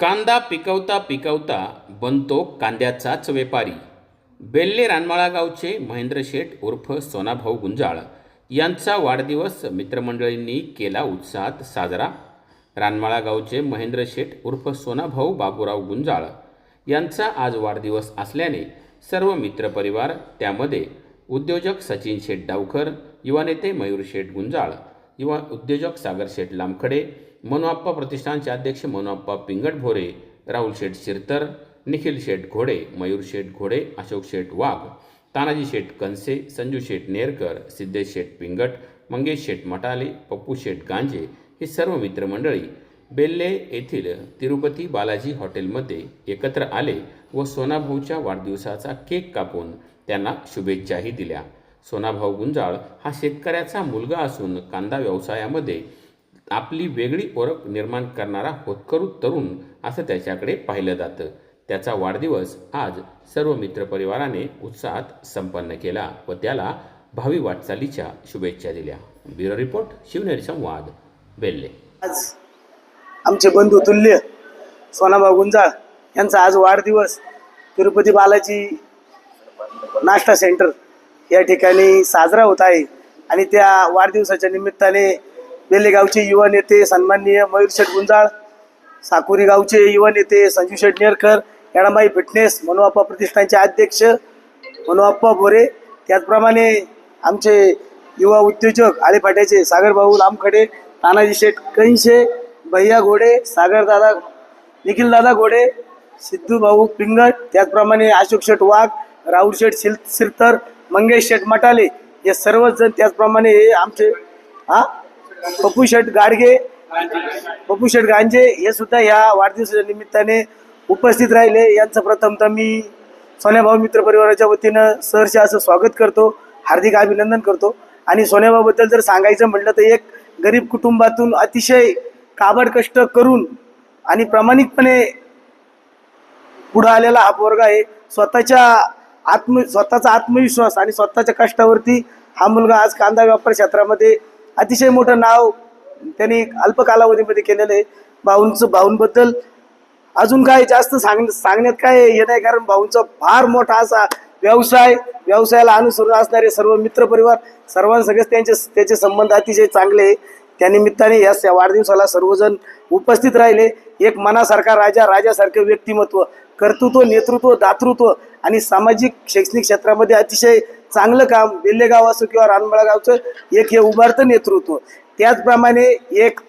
कांदा पिकवता पिकवता बनतो कांद्याचाच व्यापारी बेल्ले रानमाळा गावचे महेंद्र शेठ उर्फ सोनाभाऊ गुंजाळ यांचा वाढदिवस मित्रमंडळींनी केला उत्साहात साजरा. रानमाळा गावचे महेंद्र शेठ उर्फ सोनाभाऊ बाबूराव गुंजाळ यांचा आज वाढदिवस असल्याने सर्व मित्रपरिवार त्यामध्ये उद्योजक सचिन शेठ डावकर युवा नेते मयूर शेठ गुंजाळ युवा उद्योजक सागर शेठ लामखडे मनोआप्पा प्रतिष्ठानचे अध्यक्ष मनोआप्पा पिंगट भोरे राहुल शेठ शिरतर निखिल शेठ घोडे मयूर शेठ घोडे अशोक शेठ वाघ तानाजी शेठ कनसे संजू शेठ नेरकर सिद्धेश शेठ पिंगट मंगेश शेठ मटाले पप्पू शेठ गांजे ही सर्व मित्रमंडळी बेल्ले येथील तिरुपती बालाजी हॉटेलमध्ये एकत्र आले व सोनाभाऊच्या वाढदिवसाचा केक कापून त्यांना शुभेच्छाही दिल्या. सोनाभाऊ गुंजाळ हा शेतकऱ्याचा मुलगा असून कांदा व्यवसायामध्ये आपली वेगळी ओळख निर्माण करणारा होतकरू तरुण असं त्याच्याकडे पाहिलं जातं. त्याचा वाढदिवस आज सर्व मित्रपरिवाराने उत्साहात संपन्न केला व त्याला भावी वाटचालीच्या शुभेच्छा दिल्या. ब्युरो रिपोर्ट शिवनेरी संवाद बेल्ले. आज आमचे बंधू तुल्य सोनाभाऊ गुंजाळ यांचा आज वाढदिवस तिरुपती बालाजी नाश्ता सेंटर या ठिकाणी साजरा होत आहे. आणि त्या वाढदिवसाच्या निमित्ताने बेल्लेगावचे युवा नेते सन्माननीय मयूर शेठ गुंजाळ साकुरी गावचे युवा नेते संजू शेठ नेरकर येणाबाई फिटनेस मनोआप्पा प्रतिष्ठानचे अध्यक्ष मनोआप्पा बोरे त्याचप्रमाणे आमचे युवा उद्योजक आळेफाट्याचे सागरभाऊ लांबखडे तानाजी शेठ कैंशे भैया घोडे सागरदादा निखिलदादा घोडे सिद्धू भाऊ पिंगट त्याचप्रमाणे अशोक शेठ वाघ राहुल शेठ शिल सिरतर मंगेश शेठ मटाले हे सर्वच जण त्याचप्रमाणे हे आमचे हा? पप्पू शेठ गाडगे पप्पू शेठ गांजे हे सुद्धा ह्या वाढदिवसाच्या निमित्ताने उपस्थित राहिले. यांचं प्रथमतः मी सोन्याभाऊ मित्र परिवाराच्या वतीनं सहर्ष असं स्वागत करतो हार्दिक अभिनंदन करतो. आणि सोन्याभाऊबद्दल जर सांगायचं म्हटलं तर एक गरीब कुटुंबातून अतिशय काबड कष्ट करून आणि प्रामाणिकपणे पुढं आलेला हा पोरगा आहे. स्वतःच्या आत्म स्वतःचा आत्मविश्वास आणि स्वतःच्या कष्टावरती हा मुलगा आज कांदा व्यापार क्षेत्रामध्ये अतिशय मोठं नाव त्यांनी अल्प कालावधीमध्ये केलेलं आहे. भाऊंचं भाऊंबद्दल अजून काय जास्त सांग सांगण्यात काय हे नाही कारण भाऊंचा फार मोठा असा व्यवसाय व्यवसायाला अनुसरून असणारे सर्व मित्रपरिवार सर्वांसगळेच त्यांचे त्याचे संबंध अतिशय चांगले आहे. त्यानिमित्ताने या स- वाढदिवसाला सर्वजण उपस्थित राहिले. एक मनासारखा राजा राजासारखं व्यक्तिमत्व कर्तृत्व नेतृत्व दातृत्व आणि सामाजिक शैक्षणिक क्षेत्रामध्ये अतिशय चांगलं काम बेल्लेगाव असो किंवा रानमळा गावचं एक हे उभारतं नेतृत्व. त्याचप्रमाणे एक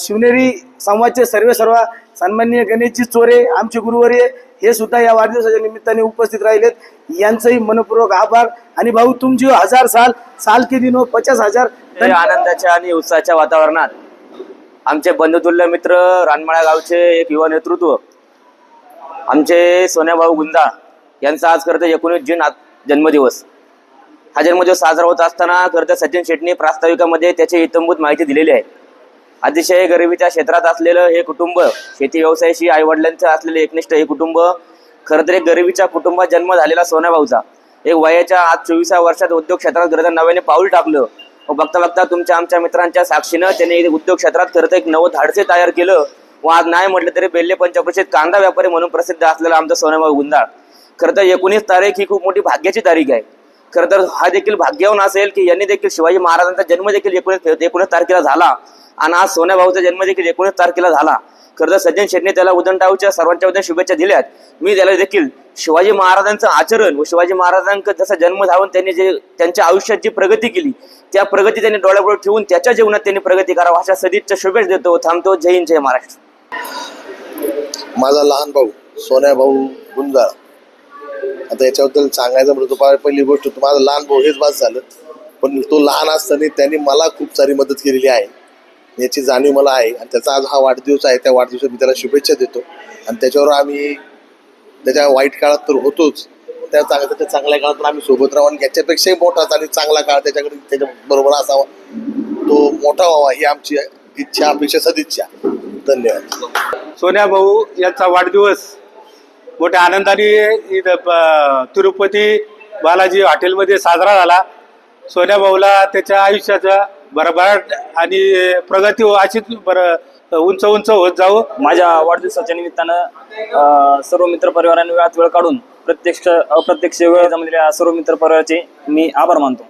शिवनेरी संवादचे सर्व सर्व सन्माननीय गणेशजी चोरे आमचे गुरुवर्य हे सुद्धा या वाढदिवसाच्या निमित्ताने उपस्थित राहिलेत. यांचंही मनपूर्वक आभार. आणि भाऊ तुमची हजार साल साल के दिनो पचास हजार. आनंदाच्या आणि उत्साहाच्या वातावरणात आमचे बंधुतुल्य मित्र रानमाळा गावचे एक युवा नेतृत्व आमचे सोन्याभाऊ गुंदा यांचा आज खरं तर एकोणीस जून जन्मदिवस. हा जन्मदिवस साजरा होत असताना खरं तर सचिन शेट्टी प्रास्ताविकामध्ये त्याची इतंभूत माहिती दिलेली आहे. अतिशय गरिबीच्या क्षेत्रात असलेलं हे कुटुंब शेती व्यवसायाशी आईवडिलांचं असलेले एकनिष्ठ हे कुटुंब खरं तर एक गरिबीच्या कुटुंबात जन्म झालेला सोन्याभाऊचा एक वयाच्या आज चोवीसा वर्षात उद्योग क्षेत्रात खरं तर नव्याने पाऊल टाकलं. व बघता बघता तुमच्या आमच्या मित्रांच्या साक्षीनं त्यांनी उद्योग क्षेत्रात खरं तर एक नवं धाडसे तयार केलं. व आज नाही म्हटलं तरी बेल्ले पंचकृषीत कांदा व्यापारी म्हणून प्रसिद्ध असलेला आमचा सोन्याभाऊ गुंदाळ खरं तर एकोणीस तारीख ही खूप मोठी भाग्याची तारीख आहे. खरं तर हा देखील भाग्यवान असेल की यांनी देखील शिवाजी महाराजांचा जन्म देखील एकोणीस एकोणीस तारखेला झाला. आणि आज सोन्या भाऊचा जन्म देखील एकोणीस तारखेला झाला. खरं तर सज्जन शेटने त्याला उदंडावच्या सर्वांच्या वतीने शुभेच्छा दिल्यात. मी त्याला देखील शिवाजी महाराजांचं आचरण व शिवाजी महाराजांक जसा जन्म धावून त्यांनी जे त्यांच्या आयुष्यात जी प्रगती केली त्या प्रगती त्यांनी डोळ्यापुढे ठेवून त्याच्या जीवनात त्यांनी प्रगती करावा अशा सदिच्छा शुभेच्छा देतो. थांबतो. जय हिंद जय महाराष्ट्र. माझा लहान भाऊ सोन्या भाऊ गुंजाळ. आता याच्याबद्दल सांगायचं म्हणजे तुम्हाला पहिली गोष्ट माझा लहान भाऊ हेच बास झालं. पण तो लहान असताना त्यांनी मला खूप सारी मदत केलेली आहे. याची जाणीव मला आहे. आणि त्याचा आज हा वाढदिवस आहे त्या वाढदिवसात मी त्याला शुभेच्छा देतो. आणि त्याच्यावर आम्ही त्याच्या वाईट काळात तर होतोच. त्या चांगल्या त्याच्या चांगल्या काळात पण आम्ही सोबत राहू. आणि याच्यापेक्षाही मोठा आणि चांगला काळ त्याच्याकडे त्याच्या बरोबर असावा. तो मोठा व्हावा ही आमची इच्छा अपेक्षा सदिच्छा. धन्यवाद. सोन्या भाऊ यांचा वाढदिवस मोठ्या आनंदाने इथं तिरुपती बालाजी हॉटेलमध्ये साजरा झाला. सोन्या भाऊला त्याच्या आयुष्याचा भरभराट आणि प्रगती हो अशीच बर उंच उंच होत जाऊ माझ्या वाढदिवसाच्या निमित्तानं सर्व मित्र परिवारांनी वेळात वेळ काढून प्रत्यक्ष अप्रत्यक्ष वेळ जमलेल्या सर्व मित्र परिवाराचे मी आभार मानतो.